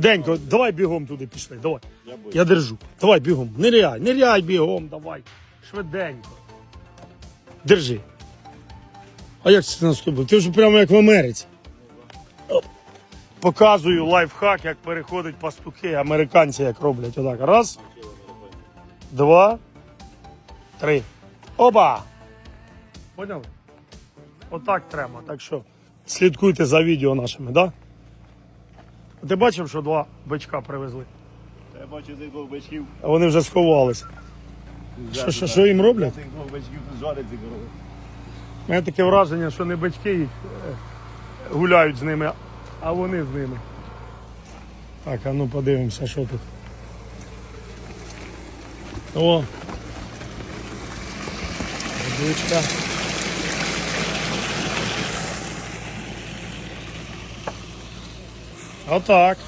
Денько, давай бігом туди пішли, давай. Я. Я держу. Давай бігом. Ниряй, ниряй бігом, давай. Швиденько. Держи. А як це наступило? Ти вже прямо як в Америці. Оп. Показую лайфхак, як переходять пастухи, американці як роблять. Отак. Раз, два, три. Оба! Поняли? Отак треба. Так що слідкуйте за відео нашими, так? Да? Ти бачив, що два бичка привезли? Я бачу цих двох бичків. А вони вже сховалися. Що, що, що їм роблять? Цих двох бичків тут жарить корови. У мене таке враження, що не батьки їх е, гуляють з ними, а вони з ними. Так, а ну подивимося, що тут. О. Водичка. Отак.